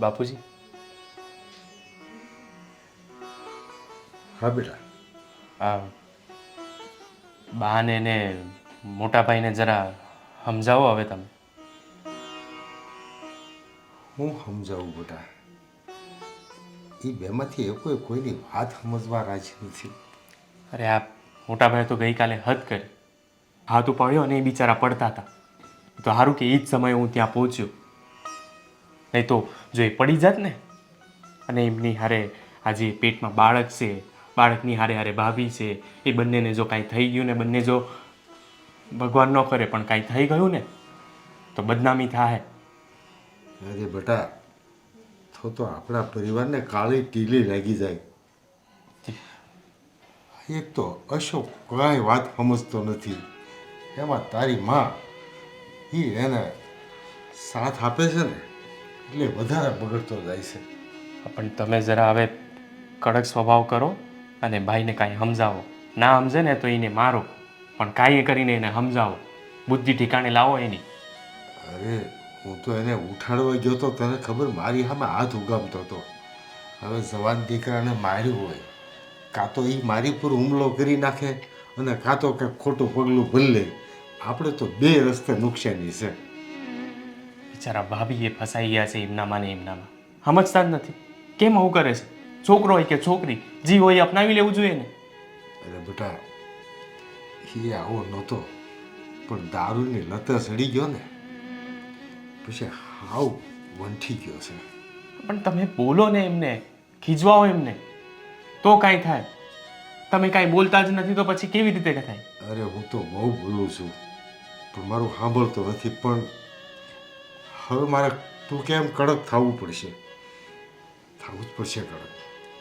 બાપુજી? હા બેટા. આ બાને ને મોટા ભાઈને જરા સમજાવો હવે તમે. હું સમજાવું બેટા. એ બેમાંથી એ કોઈ કોઈની વાત સમજવા રાજી નથી. અરે આ મોટાભાઈ તો ગઈકાલે હદ કરી. હાથ ઉપાડ્યો અને એ બિચારા પડતા હતા. તો સારું કે એ જ સમયે હું ત્યાં પહોંચ્યો. નહીં તો જો એ પડી જાત ને, અને એમની હારે આજે પેટમાં બાળક છે, બાળકની હારે હારે ભાભી છે, એ બંનેને જો કાંઈ થઈ ગયું ને, બંને જો ભગવાન ન કરે પણ કાંઈ થઈ ગયું ને, તો બદનામી થાય. અરે બેટા, તો તો આપણા પરિવારને કાળી ટીલી લાગી જાય. એક તો અશોક કાંઈ વાત સમજતો નથી. એમાં તારી માં એને સાથ આપે છે ને? એટલે વધારે બગડતો જાય છે. પણ તમે જરા હવે કડક સ્વભાવ કરો અને ભાઈને કાંઈ સમજાવો. ના સમજે ને તો એને મારો. પણ કાંઈ કરીને એને સમજાવો. બુદ્ધિ ઠેકાણે લાવો એની. અરે હું તો એને ઉઠાડવા ગયો તો તને ખબર મારી સામે હાથ ઉગામતો હતો. હવે જવાન દીકરાને માર્યું હોય કાં તો એ મારી પર હુમલો કરી નાખે અને કાં તો કંઈક ખોટું પગલું ભલે આપણે તો બે રસ્તે નુકસાની છે. બિચારા ભાભી એ ફસાઈ ગયા છે એમનામાં ને એમનામાં સમજતા જ નથી. કેમ આવું કરે છે? છોકરો હોય કે છોકરી જી હોય અપનાવી લેવું જોઈએ ને? અરે બેટા એ આવો નહોતો પણ દારૂની લત સડી ગયો ને પછી હાવ વંઠી ગયો છે. પણ તમે બોલો ને એમને ખીજવાઓ એમને. તો કાંઈ થાય? તમે કાંઈ બોલતા જ નથી તો પછી કેવી રીતે થાય? અરે હું તો બહુ બોલું છું પણ મારું સાંભળતો નથી પણ હવે મારે તું કેમ કડક થવું પડશે? થવું જ પડશે કડક.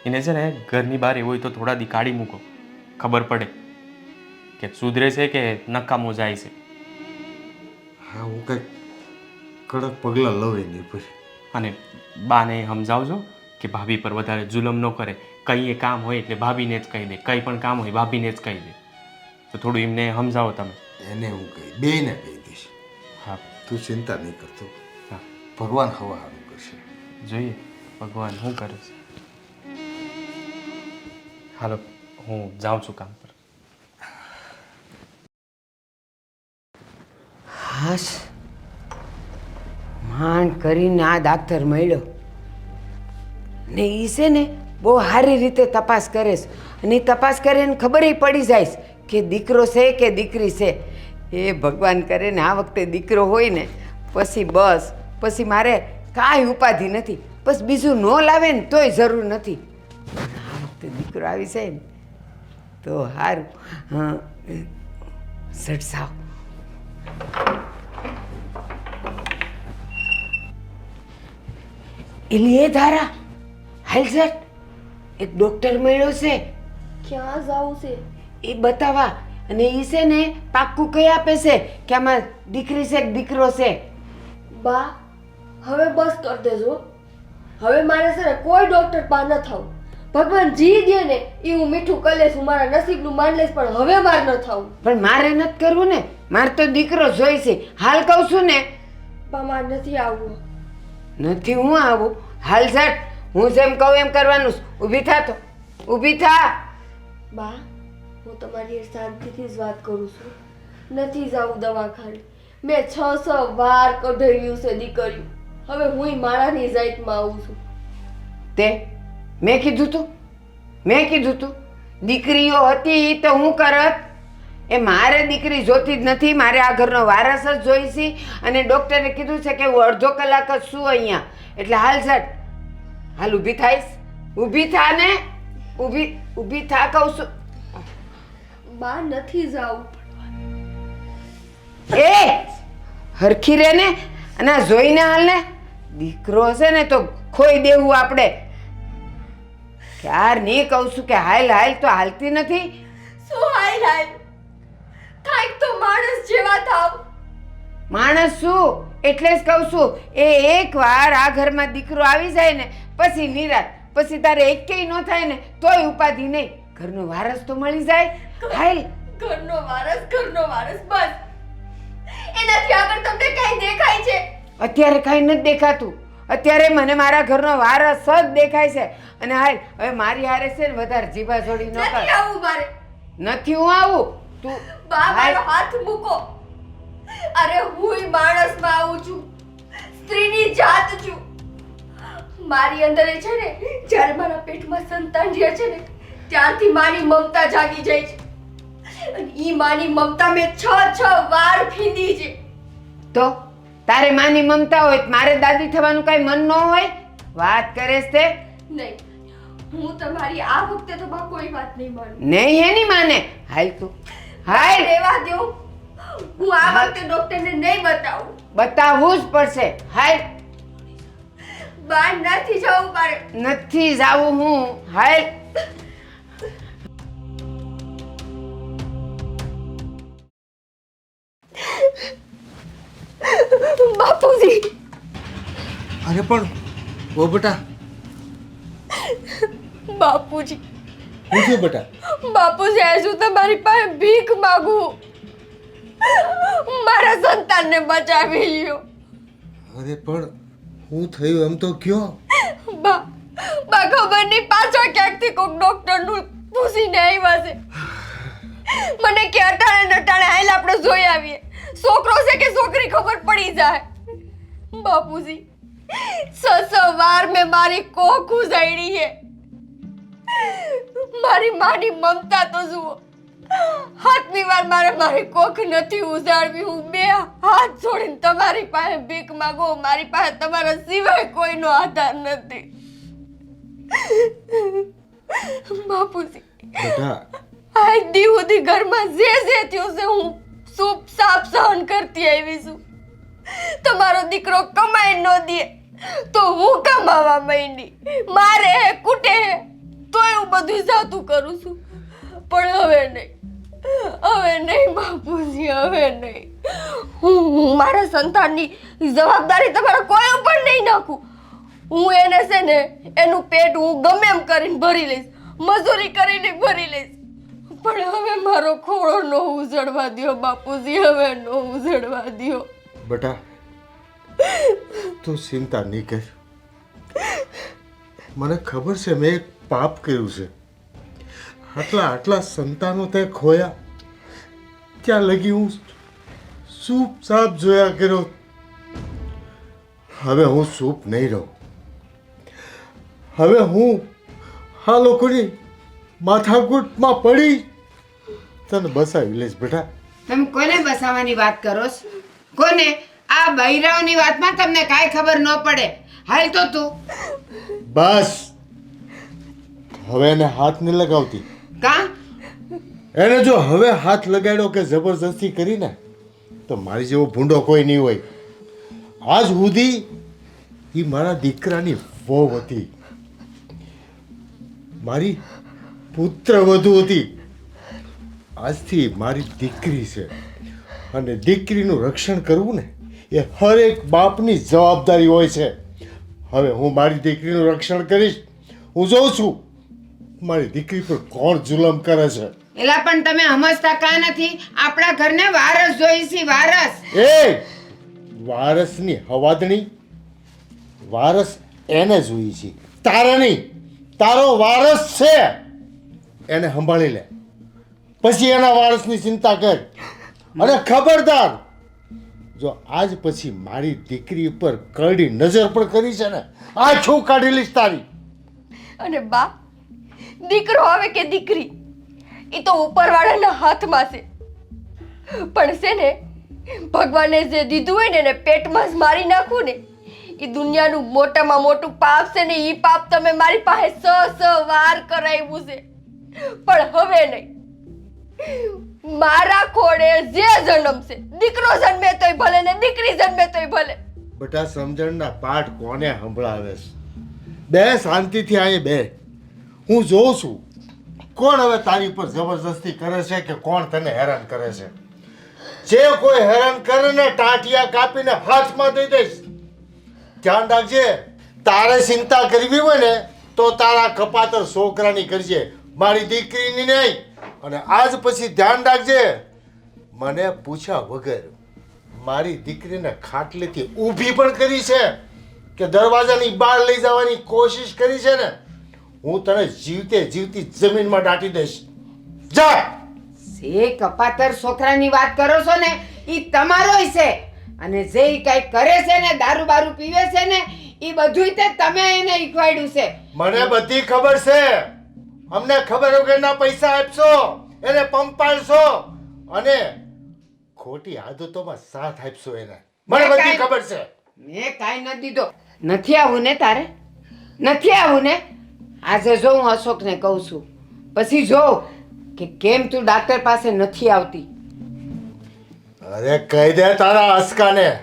એને છે ને ઘરની બહાર એવું હોય તો થોડા દી કાઢી મૂકો. ખબર પડે કે સુધરે છે કે નકામો જાય છે. હા હું કંઈક કડક પગલાં લઉં એની પર અને બાને સમજાવજો કે ભાભી પર વધારે જુલમ ન કરે. કંઈ એ કામ હોય એટલે ભાભીને જ કહી દે. કંઈ પણ કામ હોય ભાભીને જ કહી દે. તો થોડું એમને સમજાવો તમે. એને હું કહી બેને કહી દઈશ. હા. તું ચિંતા નહીં કરતો. ભગવાન હવા સારું કરશે જોઈએ, ભગવાન શું કરે છે? હાલો, હું જાઉં છું કામ પર. હાશ. માંડ કરીને આ ડાક્ટર મળ્યો. ને એ છે ને બહુ સારી રીતે તપાસ કરે છે. અને તપાસ કરીને ખબર પડી જાય કે દીકરો છે કે દીકરી છે. એ ભગવાન કરે ને આ વખતે દીકરો હોય ને પછી બસ પછી મારે કાંઈ ઉપાધિ નથી. બસ બીજું ન લાવે ને તોય જરૂર નથી. આ વખતે દીકરો આવી જાય ને તો સારું સડસાવ એલી એ ધારા હાલ સર એક ડોક્ટર મળ્યો છે. ક્યાં જાવું છે? એ બતાવા. અને એ છે ને પાક્કું કહી આપે છે કે આમાં દીકરી છે કે દીકરો છે? બા હવે બસ કરી દેજો. હવે મારે છે ને કોઈ ડોક્ટર પા ન થવું. ભગવાન જી દે ને એ હું મીઠું કરી લઈશ હું મારા નસીબનું માન લઈશ પણ હવે માર ન થવું. પણ મારે નથી કરવું ને. મારે તો દીકરો જોઈ છે. હાલ કહું છું ને. બા મારે નથી આવવું. નથી હું આવું. હાલ ઝટ હું જેમ કહું એમ કરવાનું. ઊભી થા તો. ઊભી થા. બા હું તમારી શાંતિથી જ વાત કરું છું. નથી જાવું દવાખાને. મેં છ છ વાર કઢર્યું છે દીકરી હવે હું મારાની જાતમાં આવું છું. તે મેં કીધું તું? મેં કીધું તું? દીકરીઓ હતી તો હું કરત? એ મારે દીકરી જોતી જ નથી મારે આ ઘરનો વારસ જ જોઈ છે અને ડૉક્ટરે કીધું છે કે હું અડધો કલાક જ છું અહીંયા. એટલે હાલ ઝટ હાલ ઊભી થાઈશ. ઊભી થા ને ઊભી ઊભી થા કહું છું. બા નથી જાવું. એ હરખી રે ને અને આ જોઈને હાલ ને દીકરો હશે ને તો ખોઈ દેવું આપણે. ક્યાર નહીં કહું છું કે હાલ હાલ તો હાલતી નથી. શું હાલ હાય કાંઈક તો માણસ જેવા થાવ. માણસ શું? એટલે જ કહું છું એ એકવાર આ ઘરમાં દીકરો આવી જાય ને પછી નિરાત પછી તારે એકેય ન થાય ને તોય ઉપાધિ નહીં. ઘરનો વારસ તો મળી જાય. હાલ અત્યારે કાંઈ નથી દેખાતું. અત્યારે મને મારા ઘરનો વારસ જ દેખાય છે. અને હાલ હવે મારી હારે છે ને વધારે જીભા જોડી ન નથી કર. આવું મારે. નથી હું આવું? તું બાબા હાથ મૂકો. અરે હુંય માણસમાં આવું છું. સ્ત્રીની જાત છું. મારી અંદર એ છે ને જ્યારે મારા પેટમાં સંતાન જે છે ને ત્યારથી મારી મમતા જાગી જાય છે. અને ઈ મારી મમતા મેં છ છ વાર ફીંદી છે. તો? તારે માની મમતા હોય તો મારે દાદી થવાનું કઈ મન ન હોય? વાત કરે છે તે. નહીં હું તમારી આ વખતે તો બા કોઈ વાત નહીં માનું. નહીં એની માને? હાલ તું. હાલ. રેવા દો. હું આ વખતે ડોક્ટરને નહીં બતાવું. બતાવવું જ પડશે. હાલ. બહાર નથી જવું મારે. નથી જાવું હું. હાલ. અરે પણ ઓ બેટા. બાપુજી. થયું બેટા? બાપુજી આજે હું તમારી પાસે ભીખ માંગુ? મારા સંતાનને બચાવી લ્યો. અરે પણ હું થયું એમ તો કયો? બા બા ખબર નહીં પાછા ક્યાંકથી કોઈક ડોક્ટરનું પૂછીને આવ્યા છે. મને કે અટાણે નટાણે હાલ આપણે જોઈ આવીએ. છોકરો છે કે છોકરી ખબર પડી જાય? બાપુજી સ સ વાર મેં મારી કોખ ઉજાડી છે. મારી માની મમતા તો જુઓ. હાથમી વાર મારે મારી કોખ નથી ઉજાડવી. હું બે હાથ છોડીને તમારી પાસે ભીખ માંગો. મારી પાસે તમારા સિવાય કોઈનો આધાર નથી. બાપુજી બેટા. આજ દી સુધી ઘરમાં જે જે થયું છે હું સૂપ સાપ સહન કરતી આવી છું. તમારો દીકરો કમાઈ ન દે. તો હું કમાવા માંડી. મારે હે કૂટે હે. તોય બધું જાતું કરું છું. પણ હવે નહીં. હવે નહીં બાપુજી, હવે નહીં. હું મારા સંતાનની જવાબદારી તમારા કોઈ ઉપર નહીં નાખું. હું એને છે ને, એનું પેટ હું ગમે એમ કરીને ભરી લઈશ. મજૂરી કરીને ભરી લઈશ. પણ હવે મારો ખોળો ન ઉજળવા દ્યો બાપુજી, હવે ન ઉજળવા દ્યો. બેટા, તું ચિંતા નહીં કર. મને ખબર છે, મેં એક પાપ કર્યું છે. આટલા આટલા સંતાનો તે ખોયા. ત્યાં લગી હું સૂપ સાપ જોયા કર્યો. હવે હું સૂપ નહીં રહું. હવે હું આ લોકોની માથાકૂટમાં પડી. તને બસાવી લઈશ બેટા. તમે કોને બસાવવાની વાત કરો છો? કોને? આ બૈરાઓની વાતમાં તમને કાંઈ ખબર ન પડે. હાલ તો તું. બસ. હવે એને હાથ નહીં લગાવતી. કા? એને જો હવે હાથ લગાડ્યો કે જબરજસ્તી કરીને તો મારી જેવો ભૂંડો કોઈ નહીં હોય. આજ સુધી એ મારા દીકરાની વહુ હતી. મારી પુત્ર વધુ હતી. આજથી મારી દીકરી છે. અને દીકરીનું રક્ષણ કરવું ને એ હરેક બાપની જવાબદારી હોય છે. હવે હું મારી દીકરીનું રક્ષણ કરીશ હું જોઉં છું મારી દીકરી પર કોણ જુલમ કરે છે. એલા પણ તમે સમજતા કા નથી? આપણા ઘરને વારસ જોઈ છે વારસ. એ વારસની હવાદણી વારસ એને જોઈ છે. તારાની નહીં તારો વારસ છે. એને સંભાળી લે. પછી એના વારસની ચિંતા કર. અને ખબરદાર! જો આજ પછી મારી દીકરી ઉપર કરડી નજર પણ કરી છે ને, આ છું કાઢી લઈશ તારી. અને બા, દીકરો આવે કે દીકરી એ તો ઉપરવાળાના હાથમાં છે. પણ છે ને, ભગવાને જે દીધું હોય ને એને પેટમાં જ મારી નાખવું ને એ દુનિયાનું મોટામાં મોટું પાપ છે ને એ પાપ તમે મારી પાસે સ સ, વાર કરાવ્યું છે. પણ હવે નહીં. મારા ખોડે જે જન્મશે દીકરો જન્મે તોય ભલે ને દીકરી જન્મે તોય ભલે. બટા સમજણના પાઠ કોને સંભળાવે છે? બે શાંતિથી અહીં બે. હું જોઉં છું, કોણ હવે તારી પર જબરજસ્તી કરે છે કે કોણ તને હેરાન કરે છે? જે કોઈ હેરાન કરે ને ટાંટિયા કાપીને હાથમાં દઈ દઈશ. ધ્યાન રાખજે, તારે ચિંતા કરવી હોય ને, તો તારા કપાતર છોકરાની કરજે. મારી દીકરીની નહીં. અને આજ પછી ધ્યાન રાખજે. મને પૂછ્યા વગર મારી દીકરીને ખાટલેથી ઊભી પણ કરી છે કે દરવાજાની બહાર લઈ જવાની કોશિશ કરી છે ને હું તને જીવતે જીવતી જમીનમાં દાટી દઈશ. જા! જે કપાતર છોકરાની વાત કરો છો ને એ તમારો છે. અને જે કઈ કાંઈ કરે છે ને દારૂ બારૂ પીવે છે ને એ બધુંય તે તમે એને ઈખવાડ્યું છે. મને બધી ખબર છે. અમને ખબર વગરના પૈસા આપશો એને પંપાળશો અને ખોટી આદતોમાં સાથ આપશો એને. મને બધી ખબર છે. મેં કાંઈ નથી દીધો. નથી આવું ને તારે? નથી આવું ને? આજે જો હું અશોકને કહું છું. પછી જો કે કેમ તું ડાક્ટર પાસે નથી આવતી? અરે કહી દે તારા અસ્કાને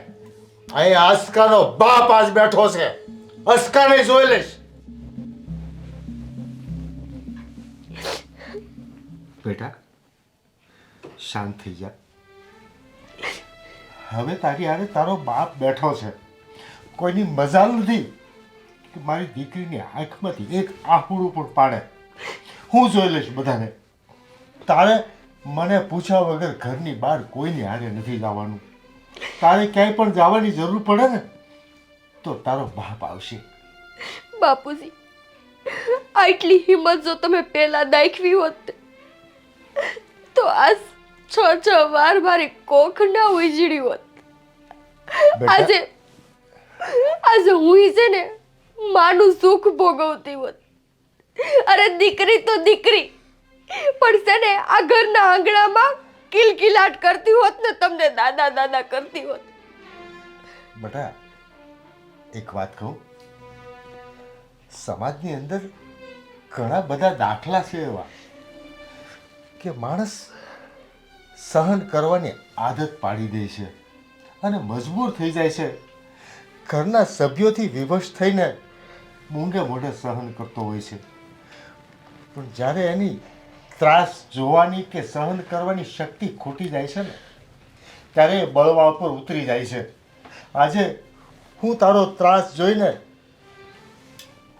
અહીં અસ્કાનો બાપ આજ બેઠો છે. અસ્કાને જોઈ લઈશ. બેટા. શાંત થઈ જા. હવે તારી આરે તારો બાપ બેઠો છે. કોઈની મજાલ નથી કે મારી દીકરીની આંખમાંથી એક આહુડું પણ પાડે. હું જોઈ લઈશ બધાને. તારે મને પૂછ્યા વગર ઘરની બહાર કોઈની હારે નથી જવાનું તારે ક્યાંય પણ જવાની જરૂર પડે ને તો તારો બાપ આવશે. બાપુજી આટલી હિંમત જો તમે પહેલા દાખવી હોત. તો આ છ છ વાર મારી કોખ ના ઉજળી હોત. આજે આજે હું છે ને માનું સુખ ભોગવતી હોત. અરે દીકરી તો દીકરી પણ છે ને આ ઘરના આંગણામાં કિલકિલાટ કરતી હોત ને તમને દાદા દાદા કરતી હોત. બટા એક વાત કહું. સમાજની અંદર ઘણા બધા દાખલા છે એવા. કે માણસ સહન કરવાની આદત પાડી દે છે અને મજબૂર થઈ જાય છે. ઘરના સભ્યોથી વિવશ થઈને મૂંગે મોઢે સહન કરતો હોય છે. પણ જ્યારે એની ત્રાસ જોવાની કે સહન કરવાની શક્તિ ખોટી જાય છે ને, ત્યારે એ બળવા ઉપર ઉતરી જાય છે. આજે હું તારો ત્રાસ જોઈને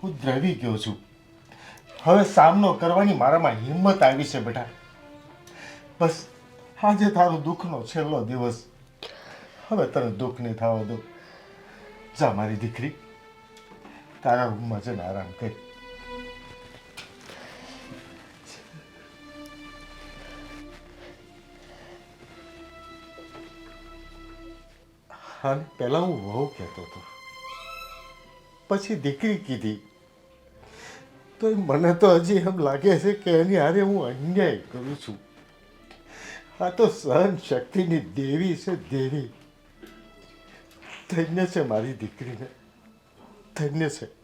હું દ્રવી ગયો છું. હવે સામનો કરવાની મારામાં હિંમત આવી છે બેટા. બસ, આજે તારો દુઃખનો છેલ્લો દિવસ. હવે તને દુઃખ નહીં થવા દો જા મારી દીકરી, તારા રૂમમાં જઈને આરામ કરી. અને પહેલાં હું વહુ કહેતો હતો. પછી દીકરી કીધી. તો મને તો હજી એમ લાગે છે કે એની હારે હું અન્યાય કરું છું. આ તો સહન શક્તિની દેવી છે દેવી. ધન્ય છે મારી દીકરીને. ધન્ય છે.